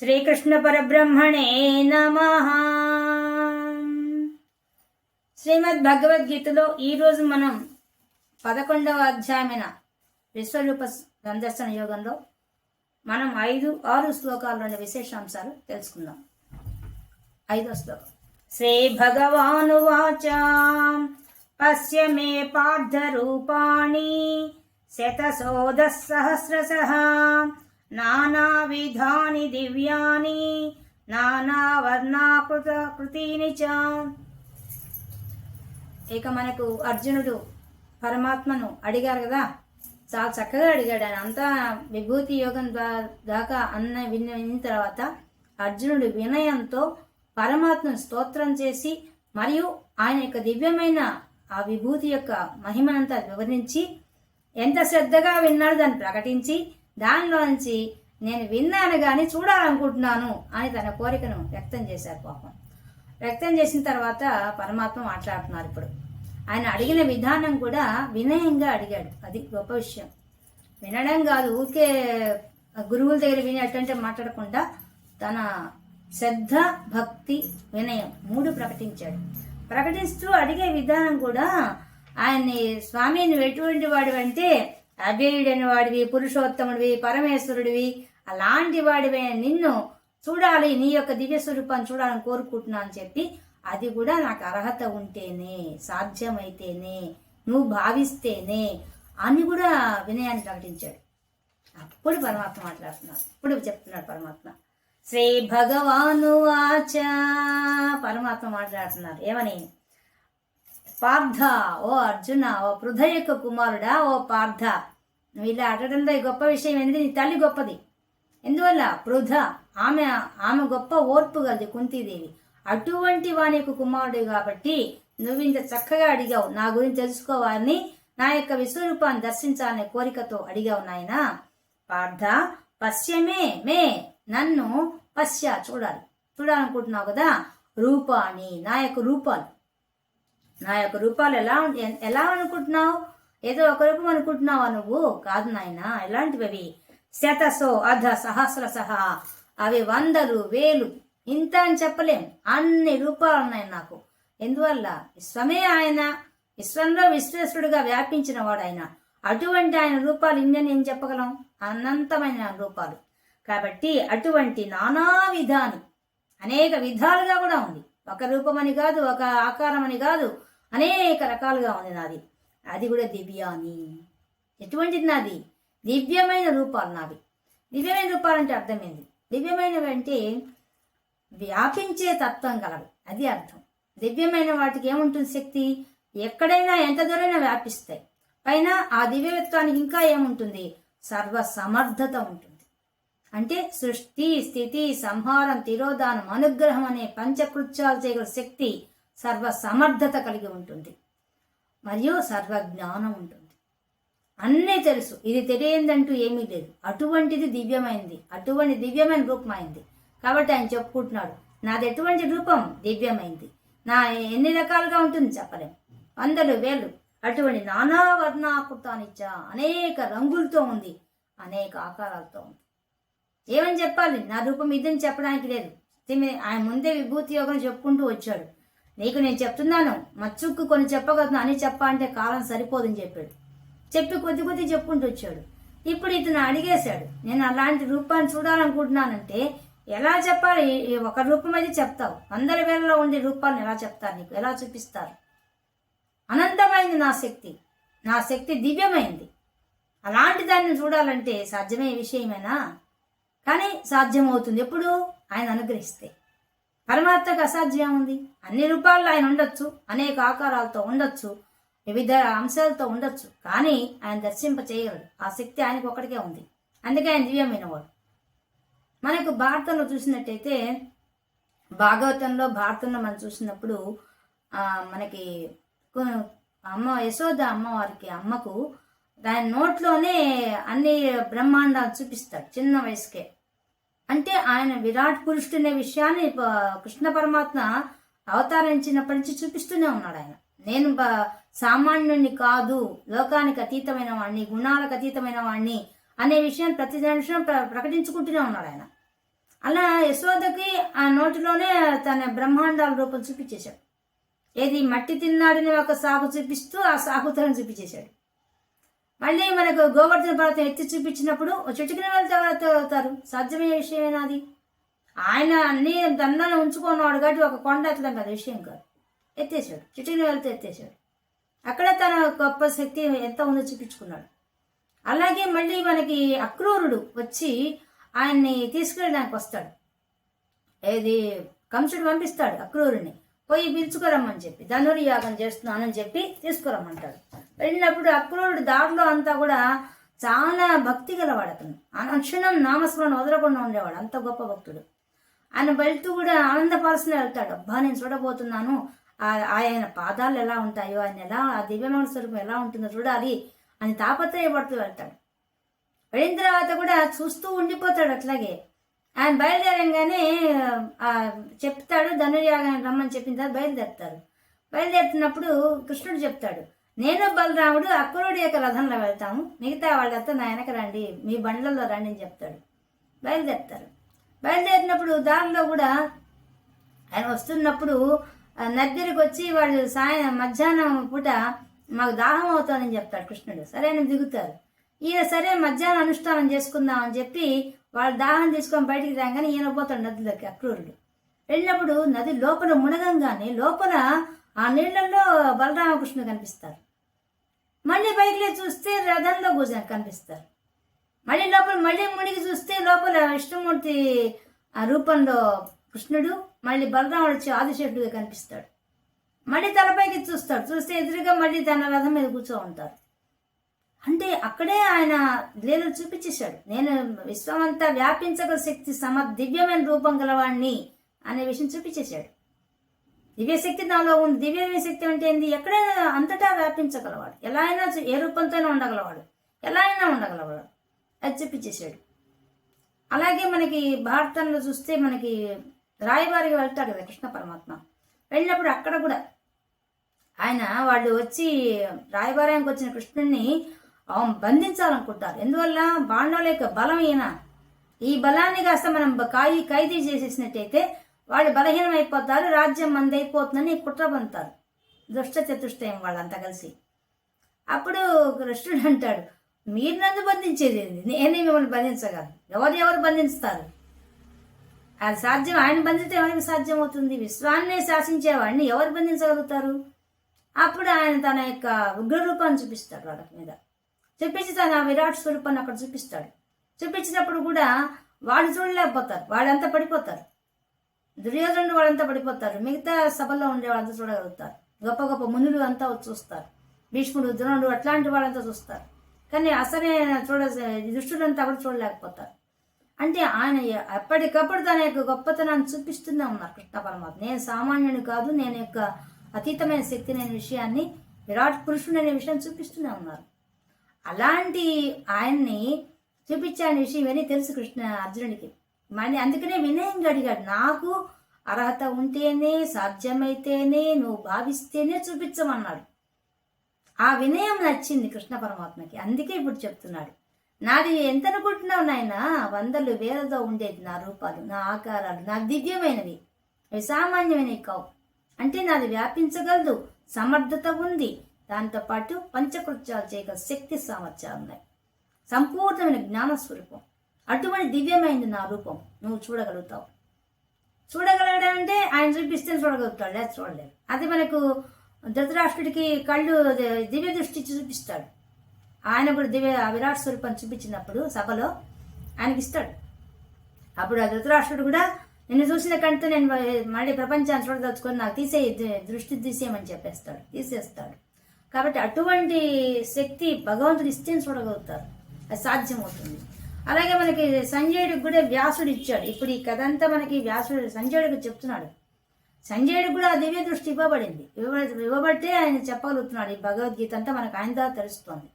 శ్రీకృష్ణ పరబ్రహ్మణే నమ. శ్రీమద్ భగవద్గీతలో ఈరోజు మనం పదకొండవ అధ్యాయమైన విశ్వరూప సందర్శన యోగంలో మనం ఐదు ఆరు శ్లోకాల్లోని విశేషాంశాలు తెలుసుకుందాం. ఐదో శ్లోకం. శ్రీ భగవానువాచ పశ్య మే పార్థ రూపాణి శతశోధ సహస్రశ. నానావిధాని దివ్యాని నానావర్ణాకృత కృతీని చ. ఇక మనకు అర్జునుడు పరమాత్మను అడిగారు కదా. చాలా చక్కగా అడిగాడు. ఆయన అంతా విభూతి యోగం ద్వారా దాకా అన్న విన్న విన్న తర్వాత అర్జునుడు వినయంతో పరమాత్మను స్తోత్రం చేసి మరియు ఆయన యొక్క దివ్యమైన ఆ విభూతి యొక్క మహిమనంతా వివరించి ఎంత శ్రద్ధగా విన్నాడు దాన్ని ప్రకటించి దానిలోంచి నేను విన్నాను కానీ చూడాలనుకుంటున్నాను అని తన కోరికను వ్యక్తం చేశారు పాపం. వ్యక్తం చేసిన తర్వాత పరమాత్మ మాట్లాడుతున్నారు ఇప్పుడు. ఆయన అడిగిన విధానం కూడా వినయంగా అడిగాడు. అది గొప్ప విషయం. వినడం కాదు ఊరికే గురువుల దగ్గర వినేటంటే మాట్లాడకుండా తన శ్రద్ధ భక్తి వినయం మూడు ప్రకటించాడు. ప్రకటిస్తూ అడిగే విధానం కూడా ఆయన్ని స్వామిని ఎటువంటి వాడు అంటే అభేయుడైన వాడివి పురుషోత్తముడివి పరమేశ్వరుడివి. అలాంటి వాడివే నిన్ను చూడాలి నీ యొక్క దివ్య స్వరూపాన్ని చూడాలని కోరుకుంటున్నాను అని చెప్పి అది కూడా నాకు అర్హత ఉంటేనే సాధ్యమైతేనే నువ్వు భావిస్తేనే అని కూడా వినయాన్ని ప్రకటించాడు. అప్పుడు పరమాత్మ మాట్లాడుతున్నారు ఇప్పుడు చెప్తున్నాడు పరమాత్మ. శ్రీ భగవాను వాచ. పరమాత్మ మాట్లాడుతున్నారు ఏమని? పార్థ ఓ అర్జున ఓ పృథయక కుమారుడా ఓ పార్థ. నువ్వు ఇలా అడగడంలో ఈ గొప్ప విషయం ఏంటి నీ తల్లి గొప్పది. ఎందువల్ల? పృథ ఆమె ఆమె గొప్ప ఓర్పు గలది కుంతీదేవి. అటువంటి వాని యొక్క కుమారుడు కాబట్టి నువ్వు ఇంత చక్కగా అడిగావు. నా గురించి తెలుసుకోవాలని నా యొక్క విశ్వరూపాన్ని దర్శించాలనే కోరికతో అడిగావు నాయన. పార్థ పశ్యమే మే. నన్ను పశ్య. చూడాలి. చూడాలనుకుంటున్నావు కదా? రూపాని. నా యొక్క రూపాలు. నా యొక్క రూపాలు ఎలా ఎలా అనుకుంటున్నావు? ఏదో ఒక రూపం అనుకుంటున్నావా నువ్వు? కాదు నాయన ఎలాంటివి అవి శతసో అర్ధ సహస్ర సహ అవి వందలు వేలు. ఇంత అని చెప్పలేం. అన్ని రూపాలు ఉన్నాయి నాకు. ఎందువల్ల? విశ్వమే ఆయన. విశ్వంలో విశ్వేశ్వరుడుగా వ్యాపించిన వాడు ఆయన అటువంటి ఆయన రూపాలు ఇన్ని ఏం చెప్పగలం? అనంతమైన రూపాలు. కాబట్టి అటువంటి నానా విధాని అనేక విధాలుగా కూడా ఉంది. ఒక రూపమని కాదు ఒక ఆకారం అని కాదు అనేక రకాలుగా ఉంది నాది. అది కూడా దివ్యాని ఎటువంటిది నాది దివ్యమైన రూపాలు నావి. దివ్యమైన రూపాలంటే అర్థమైంది? దివ్యమైనవి అంటే వ్యాపించే తత్వం కలవి. అది అర్థం. దివ్యమైన వాటికి ఏముంటుంది శక్తి? ఎక్కడైనా ఎంత దూరైనా వ్యాపిస్తాయి. పైన ఆ దివ్యత్వానికి ఇంకా ఏముంటుంది? సర్వ సమర్థత ఉంటుంది. అంటే సృష్టి స్థితి సంహారం తిరోధానం అనుగ్రహం అనే పంచకృత్యాలు చేయగల శక్తి సర్వ సమర్థత కలిగి ఉంటుంది. మరియు సర్వ జ్ఞానం ఉంటుంది. అన్నీ తెలుసు. ఇది తెలియందంటూ ఏమీ లేదు. అటువంటిది దివ్యమైంది. అటువంటి దివ్యమైన రూపమైంది. కాబట్టి ఆయన చెప్పుకుంటున్నాడు నాది ఎటువంటి రూపం దివ్యమైంది? నా ఎన్ని రకాలుగా ఉంటుంది చెప్పలేం. వందలు వేలు అటువంటి నానా వర్ణాకృతానిచ్చా అనేక రంగులతో ఉంది అనేక ఆకారాలతో ఉంది. ఏమని చెప్పాలి? నా రూపం ఇదని చెప్పడానికి లేదు. ఆయన ముందే విభూతి యోగం చెప్పుకుంటూ వచ్చాడు. నీకు నేను చెప్తున్నాను మచ్చుక్కు కొన్ని చెప్పగలను అని చెప్పా అంటే కాలం సరిపోదని చెప్పాడు. చెప్పి కొద్ది కొద్ది చెప్పుకుంటూ వచ్చాడు. ఇప్పుడు ఇతను అడిగేశాడు నేను అలాంటి రూపాన్ని చూడాలనుకుంటున్నానంటే ఎలా చెప్పాలి? ఒక రూపం అయితే చెప్తావు. వందల వేలలో ఉండే రూపాలను ఎలా చెప్తారు నీకు? ఎలా చూపిస్తారు? అనంతమైంది నా శక్తి. నా శక్తి దివ్యమైంది. అలాంటి దాన్ని చూడాలంటే సాధ్యమయ్యే విషయమేనా? కానీ సాధ్యమవుతుంది ఎప్పుడు? ఆయన అనుగ్రహిస్తే. పరమాత్మకు అసాధ్యం ఉంది అన్ని రూపాల్లో ఆయన ఉండొచ్చు అనేక ఆకారాలతో ఉండొచ్చు వివిధ అంశాలతో ఉండొచ్చు కానీ ఆయన దర్శింప చేయగలడు. ఆ శక్తి ఆయనకు ఒక్కడికే ఉంది. అందుకే ఆయన దివ్యమైనవాడు. మనకు భారతంలో చూసినట్టయితే భాగవతంలో భారతంలో మనం చూసినప్పుడు మనకి అమ్మ యశోద అమ్మవారికి అమ్మకు దాని నోట్లోనే అన్ని బ్రహ్మాండాలు చూపిస్తాడు చిన్న వయసుకే. అంటే ఆయన విరాట్ పురుషుడనే అనే విషయాన్ని ప- కృష్ణ పరమాత్మ అవతారించినప్పటి నుంచి చూపిస్తూనే ఉన్నాడు ఆయన. నేను సామాన్యుని కాదు లోకానికి అతీతమైన వాడిని గుణాలకు అతీతమైన వాడిని అనే విషయం ప్రతి నిమిషం ప్ర- ప్రకటించుకుంటూనే ఉన్నాడు ఆయన. అలా యశోదకి ఆ నోటిలోనే తన బ్రహ్మాండాల రూపం చూపించేశాడు. ఏది మట్టి తిన్నాడని ఒక సాగు చూపిస్తూ ఆ సాగుతలను చూపించేశాడు. మళ్ళీ మనకు గోవర్ధన పర్వతం ఎత్తి చూపించినప్పుడు చుట్టుకుని వెళ్తే అవుతారు? సాధ్యమయ్యే విషయమేనా అది ఆయన అన్ని దండాలు ఉంచుకున్నాడు కాబట్టి ఒక కొండ ఎత్తడం కాదు విషయం కాదు. ఎత్తేసాడు చుట్టుకుని వెళ్తే ఎత్తేసాడు అక్కడ తన గొప్ప శక్తి ఎంత ఉందో చూపించుకున్నాడు. అలాగే మళ్ళీ మనకి అక్రూరుడు వచ్చి ఆయన్ని తీసుకెళ్ళడానికి వస్తాడు. ఏది? కంసుడు పంపిస్తాడు అక్రూరుని. పోయి పిలుచుకురమ్మని చెప్పి ధనుర్యాగం చేస్తున్నానని చెప్పి తీసుకురమ్మంటాడు. వెళ్ళినప్పుడు అక్రూరుడు దారిలో అంతా కూడా చాలా భక్తి గలవాడు అతను. అనుక్షణం నామస్మరణ వదలకుండా ఉండేవాడు అంత గొప్ప భక్తుడు. ఆయన వెళ్తూ కూడా ఆనందపరచుని వెళ్తాడు. అబ్బా నేను చూడబోతున్నాను. ఆయన పాదాలు ఎలా ఉంటాయో ఆయన ఎలా ఆ దివ్యమైన స్వరూపం ఎలా ఉంటుందో చూడాలి అని తాపత్రయపడుతూ వెళ్తాడు. వెళ్ళిన తర్వాత కూడా చూస్తూ ఉండిపోతాడు అట్లాగే. ఆయన బయలుదేరంగానే చెప్తాడు ధనుర్యాగం రమ్మని చెప్పిన తర్వాత బయలుదేరుతారు. బయలుదేరుతున్నప్పుడు కృష్ణుడు చెప్తాడు నేను బలరాముడు అక్రూడి యొక్క రథంలో వెళ్తాము. మిగతా వాళ్ళతో నా వెనక రండి మీ బండ్లలో రండి అని చెప్తాడు. బయలుదేరుతారు. బయలుదేరినప్పుడు దారిలో కూడా ఆయన వస్తున్నప్పుడు నద్దరికి వచ్చి వాళ్ళు సాయం మధ్యాహ్నం పూట మాకు దాహం అవుతుందని చెప్తాడు కృష్ణుడు. సరే అని దిగుతారు. ఈయన సరే మధ్యాహ్నం అనుష్ఠానం చేసుకుందాం అని చెప్పి వాళ్ళు దాహం తీసుకొని బయటికి రాగానే ఈయన పోతాడు నదిలోకి అక్రూరుడు. వెళ్ళినప్పుడు నది లోపల మునగంగానే లోపల ఆ నీళ్ళలో బలరామకృష్ణుడు కనిపిస్తారు మళ్ళీ బయటలో చూస్తే రథంలో కూర్చొని కనిపిస్తారు మళ్ళీ లోపల మళ్ళీ మునిగి చూస్తే లోపల విష్ణుమూర్తి ఆ రూపంలో కృష్ణుడు మళ్ళీ బలరాముడు వచ్చి ఆదిశేషుడిగా కనిపిస్తాడు. మళ్ళీ తలపైకి చూస్తాడు. చూస్తే ఎదురుగా మళ్ళీ తన రథం మీద కూర్చో ఉంటారు. అంటే అక్కడే ఆయన లీలలు చూపించేశాడు. నేను విశ్వమంతా వ్యాపించగల శక్తి సమ దివ్యమైన రూపం గలవాణ్ణి అనే విషయం చూపించేశాడు. దివ్యశక్తి నాలో ఉంది. దివ్యమైన శక్తి అంటే ఏంది? ఎక్కడైనా అంతటా వ్యాపించగలవాడు. ఎలా అయినా ఏ రూపంతోనే ఉండగలవాడు. ఎలా అయినా ఉండగలవాడు. అది చూపించేశాడు. అలాగే మనకి భారతంలో చూస్తే మనకి రాయబారికి వెళ్తాడు కదా కృష్ణ పరమాత్మ. వెళ్ళినప్పుడు అక్కడ కూడా ఆయన వాళ్ళు వచ్చి రాయబారానికి వచ్చిన కృష్ణుడిని బంధించాలనుకుంటారు. ఎందువల్ల? వాళ్ళ యొక్క బలం ఈయన ఈ బలాన్ని కాస్త మనం కాయి ఖైదీ చేసేసినట్టయితే వాళ్ళు బలహీనం అయిపోతారు రాజ్యం మంది అయిపోతుందని కుట్ర పొందుతారు. దుష్ట చతుష్టయం వాళ్ళంతా కలిసి. అప్పుడు కృష్ణుడు అంటాడు మీరు నన్ను బంధించేది నేనే మిమ్మల్ని బంధించగలను. ఎవరు ఎవరు బంధిస్తారు? అది సాధ్యం? ఆయన బంధితే ఎవరికి సాధ్యం అవుతుంది విశ్వాన్నే శాసించేవాడిని ఎవరు బంధించగలుగుతారు? అప్పుడు ఆయన తన యొక్క ఉగ్రరూపాన్ని చూపిస్తాడు వాళ్ళ మీద. చూపించి తన విరాట్ స్వరూపాన్ని అక్కడ చూపిస్తాడు. చూపించినప్పుడు కూడా వాళ్ళు చూడలేకపోతారు. వాళ్ళంతా పడిపోతారు. దుర్యోధనుడు వాళ్ళంతా పడిపోతారు. మిగతా సభలో ఉండే వాళ్ళంతా చూడగలుగుతారు. గొప్ప గొప్ప మునులు అంతా చూస్తారు. భీష్ముడు ద్రోణుడు అట్లాంటి వాళ్ళంతా చూస్తారు. కానీ అసలే చూడ దుష్టులంతా కూడా చూడలేకపోతారు. అంటే ఆయన ఎప్పటికప్పుడు తన యొక్క గొప్పతనాన్ని చూపిస్తూనే ఉన్నారు కృష్ణ పరమాత్మ. నేను సామాన్యుని కాదు నేను యొక్క అతీతమైన శక్తి అనే విషయాన్ని విరాట్ పురుషుడు అనే విషయం చూపిస్తూనే ఉన్నారు. అలాంటి ఆయన్ని చూపించాని విషయం ఇవన్నీ తెలుసు కృష్ణ అర్జునుడికి. మళ్ళీ అందుకనే వినయంగా అడిగాడు నాకు అర్హత ఉంటేనే సాధ్యమైతేనే నువ్వు భావిస్తేనే చూపించమన్నాడు. ఆ వినయం నచ్చింది కృష్ణ పరమాత్మకి అందుకే ఇప్పుడు చెప్తున్నాడు. నాది ఎంత అనుకుంటున్నావు నాయన? వందలు వేలతో ఉండేది నా రూపాలు నా ఆకారాలు నా దివ్యమైనవి అవి సామాన్యమైనవి కావు. అంటే నాది వ్యాపించగలదు సమర్థత ఉంది దాంతోపాటు పంచకృత్యాలు చేయగల శక్తి సామర్థ్యాలు ఉన్నాయి. సంపూర్ణమైన జ్ఞానస్వరూపం అటువంటి దివ్యమైంది నా రూపం నువ్వు చూడగలుగుతావు. చూడగలగడంటే ఆయన చూపిస్తే చూడగలుగుతాడు లేదా చూడలేదు అది మనకు ధృతరాష్ట్రుడికి కళ్ళు దివ్య దృష్టి చూపిస్తాడు. ఆయన కూడా దివ్య విరాట్ స్వరూపం చూపించినప్పుడు సభలో ఆయనకి ఇస్తాడు. అప్పుడు ఆ ధృతరాష్ట్రుడు కూడా నిన్ను చూసిన కంటే నేను మళ్ళీ ప్రపంచాన్ని చూడదలుచుకొని నాకు తీసే దృష్టి తీసేయమని చెప్పేస్తాడు తీసేస్తాడు. కాబట్టి అటువంటి శక్తి భగవంతుడు ఇస్తే చూడగలుగుతారు. అది సాధ్యమవుతుంది. అలాగే మనకి సంజయుడికి కూడా వ్యాసుడు ఇచ్చాడు. ఇప్పుడు ఈ కథ అంతా మనకి వ్యాసుడు సంజయుడికి చెప్తున్నాడు. సంజయుడికి కూడా దివ్య దృష్టి ఇవ్వబడింది. ఇవ్వబడితే ఆయన చెప్పగలుగుతున్నాడు. ఈ భగవద్గీత అంతా మనకు ఆయన ద్వారా తెలుస్తుంది.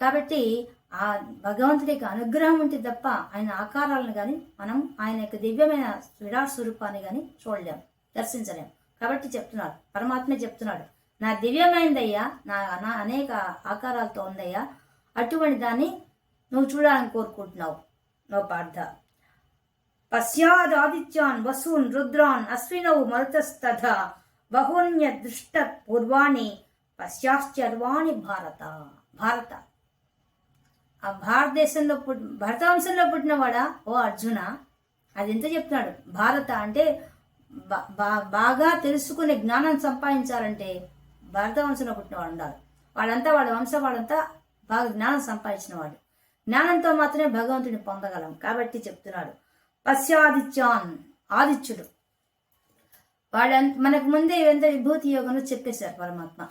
కాబట్టి ఆ భగవంతుడి యొక్క అనుగ్రహం ఉంటే తప్ప ఆయన ఆకారాలను కానీ మనం ఆయన యొక్క దివ్యమైన విరాట్ స్వరూపాన్ని కానీ చూడలేం దర్శించలేం. కాబట్టి చెప్తున్నాడు. పరమాత్మే చెప్తున్నాడు. నా దివ్యమైందయ్యా. నా నా అనేక ఆకారాలతో ఉందయ్యా. అటువంటి దాన్ని నువ్వు చూడాలని కోరుకుంటున్నావు. నో పార్థ. పశ్చాదాదిత్యాన్ వసూన్ రుద్రాన్ అశ్వినవు మరుతస్తథ బహున్య దృష్ట పూర్వాణి పశ్చాశ్చర్వాణి భారత భారత. ఆ భారతదేశంలో పుట్ భరతవంశంలో పుట్టినవాడా? ఓ అర్జున అది ఎంత చెప్తున్నాడు? భారత అంటే బా- బా- బాగా తెలుసుకునే జ్ఞానం సంపాదించాలంటే భరతవంశంలో పుట్టినవాడు ఉండాలి. వాళ్ళంతా వాళ్ళ వంశం వాళ్ళంతా బాగా జ్ఞానం సంపాదించిన వాడు జ్ఞానంతో మాత్రమే భగవంతుని పొందగలం. కాబట్టి చెప్తున్నాడు. పశ్చాదిత్యాన్ ఆదిత్యుడు. వాళ్ళ మనకు ముందే ఎంత విభూతి యోగంలో చెప్పేశారు పరమాత్మ.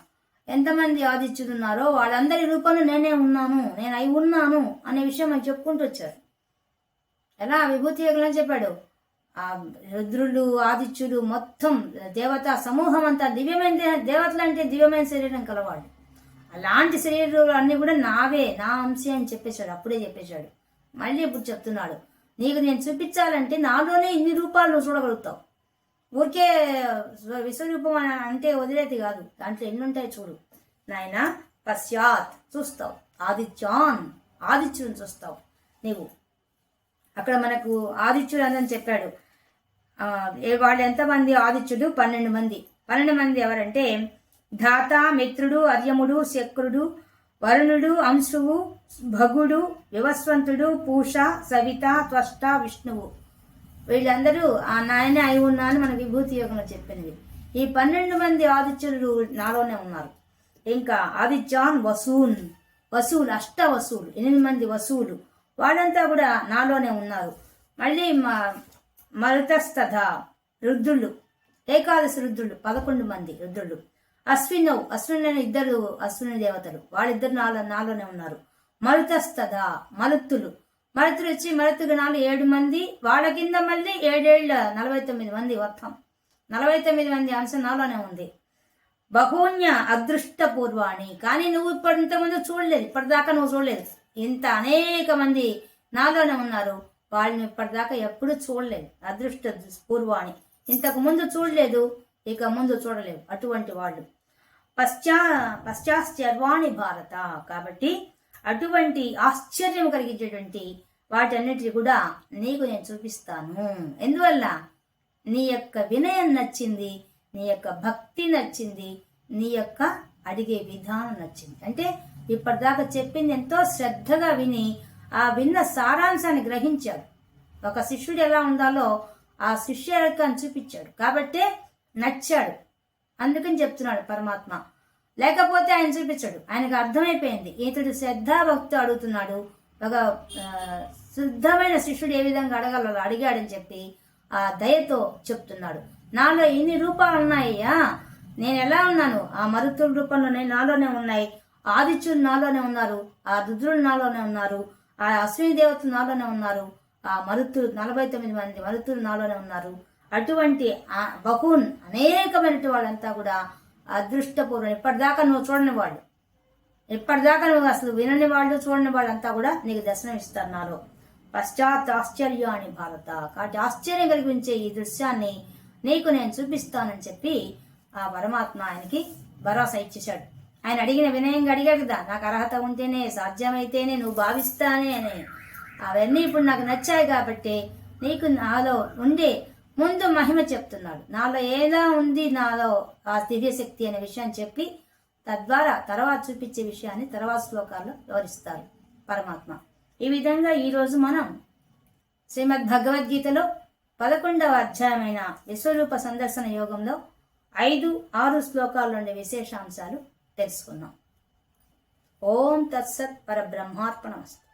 ఎంతమంది ఆదిత్యులు ఉన్నారో వాళ్ళందరి రూపంలో నేనే ఉన్నాను నేను అయి ఉన్నాను అనే విషయం మనకు చెప్పుకుంటూ వచ్చారు. ఎలా? విభూతి యోగంలో చెప్పాడు. ఆ రుద్రులు ఆదిత్యులు మొత్తం దేవత సమూహం అంతా దివ్యమైన దేవతలు అంటే దివ్యమైన శరీరం కలవాడు. అలాంటి శరీరాలు అన్నీ కూడా నావే నా అంశే అని చెప్పేశాడు అప్పుడే చెప్పేశాడు. మళ్ళీ ఇప్పుడు చెప్తున్నాడు నీకు నేను చూపించాలంటే నాలోనే ఇన్ని రూపాలు నువ్వు చూడగలుగుతావు. ఊరికే విశ్వరూపం అని అంటే వదిలేది కాదు దాంట్లో ఎన్ని ఉంటాయి చూడు. నాయన పశ్చాత్ చూస్తావు ఆదిత్యాన్ ఆదిత్యుని చూస్తావు నీవు. అక్కడ మనకు ఆదిత్యుడు అని చెప్పాడు వాళ్ళు ఎంతమంది ఆదిత్యుడు? పన్నెండు మంది. పన్నెండు మంది ఎవరంటే ధాత మిత్రుడు అర్యముడు శక్రుడు వరుణుడు అంశువు భగుడు వివస్వంతుడు పూష సవిత త్వష్ట విష్ణువు. వీళ్ళందరూ ఆ నాయనే అయి ఉన్నాను మన విభూతి యోగంలో చెప్పింది ఈ పన్నెండు మంది ఆదిత్యులు నాలోనే ఉన్నారు. ఇంకా ఆదిత్యాన్ వసూన్ వసూలు అష్ట వసూలు ఎనిమిది మంది వసూలు. వాళ్ళంతా కూడా నాలోనే ఉన్నారు. మళ్ళీ మా మరుతస్తథ. రుద్రులు ఏకాదశి రుద్రులు పదకొండు మంది రుద్రులు. అశ్వినవు అశ్విని ఇద్దరు అశ్విని దేవతలు. వాళ్ళిద్దరు నాలో నాలోనే ఉన్నారు. మరుతస్తథ మరుత్తులు. మరుతులు వచ్చి మరుతు గణాలు ఏడు మంది. వాళ్ళ కింద మళ్ళీ ఏడేళ్ళ నలభై తొమ్మిది మంది మొత్తం నలభై తొమ్మిది మంది అంశం నాలోనే ఉంది. బహున్య అదృష్టపూర్వాణి. కానీ నువ్వు ఇప్పటి ఇంతకుముందు చూడలేదు. ఇప్పటిదాకా నువ్వు చూడలేదు. ఇంత అనేక మంది నాలోనే ఉన్నారు. వాళ్ళని ఇప్పటిదాకా ఎప్పుడూ చూడలేదు. అదృష్ట పూర్వాణి. ఇంతకు ముందు చూడలేదు ఇక ముందు చూడలేవు. అటువంటి వాళ్ళు. పశ్చా పశ్చాశ్చర్వాణి భారత. కాబట్టి అటువంటి ఆశ్చర్యం కలిగించేటువంటి వాటన్నిటి కూడా నీకు నేను చూపిస్తాను. ఎందువల్ల? నీ యొక్క వినయం నచ్చింది నీ యొక్క భక్తి నచ్చింది నీ యొక్క అడిగే విధానం నచ్చింది. అంటే ఇప్పటిదాకా చెప్పింది ఎంతో శ్రద్ధగా విని ఆ విన్న సారాంశాన్ని గ్రహించాడు. ఒక శిష్యుడు ఎలా ఉండాలో ఆ శిష్యుడికని చూపించాడు. కాబట్టే నచ్చాడు. అందుకని చెప్తున్నాడు పరమాత్మ. లేకపోతే ఆయన చూపించాడు. ఆయనకు అర్థమైపోయింది. ఇతడు శ్రద్ధాభక్తి అడుగుతున్నాడు. ఒక శుద్ధమైన శిష్యుడు ఏ విధంగా అడగలలో అడిగాడని చెప్పి ఆ దయతో చెప్తున్నాడు. నాలో ఇన్ని రూపాలు ఉన్నాయ్యా? నేను ఎలా ఉన్నాను? ఆ మరుతుల రూపంలోనే నాలోనే ఉన్నాయి. ఆదిత్యుడు నాలోనే ఉన్నారు. ఆ రుద్రుడు నాలోనే ఉన్నారు. ఆ అశ్విని దేవతలు నాలోనే ఉన్నారు. ఆ మరుతులు నలభై తొమ్మిది మంది మరుతులు నాలోనే ఉన్నారు. అటువంటి బహున్ అనేకమైనటువంటి వాళ్ళంతా కూడా అదృష్టపూర్వం ఇప్పటిదాకా నువ్వు చూడని వాళ్ళు. ఇప్పటిదాకా నువ్వు అసలు వినని వాళ్ళు చూడని వాళ్ళంతా కూడా నీకు దర్శనం ఇస్తారు నాలో పశ్చాత్ ఆశ్చర్యాన్ని భారత. కాబట్టి ఆశ్చర్యం కలిగించే ఈ దృశ్యాన్ని నీకు నేను చూపిస్తానని చెప్పి ఆ పరమాత్మ ఆయనకి భరోసా ఇచ్చేశాడు. ఆయన అడిగిన వినయంగా అడిగాడు కదా నాకు అర్హత ఉంటేనే సాధ్యమైతేనే నువ్వు భావిస్తానే అని. అవన్నీ ఇప్పుడు నాకు నచ్చాయి కాబట్టి నీకు నాలో ఉండే ముందు మహిమ చెప్తున్నాడు. నాలో ఏదో ఉంది నాలో ఆ దివ్యశక్తి అనే విషయం చెప్పి తద్వారా తర్వాత చూపించే విషయాన్ని తర్వాత శ్లోకాల్లో వివరిస్తారు పరమాత్మ. ఈ విధంగా ఈరోజు మనం శ్రీమద్ భగవద్గీతలో పదకొండవ అధ్యాయమైన విశ్వరూప సందర్శన యోగంలో ఐదు ఆరు శ్లోకాల నుండి విశేషాంశాలు తెలుసుకున్నాం ఓం తత్సత్ పరబ్రహ్మార్పణ వస్తు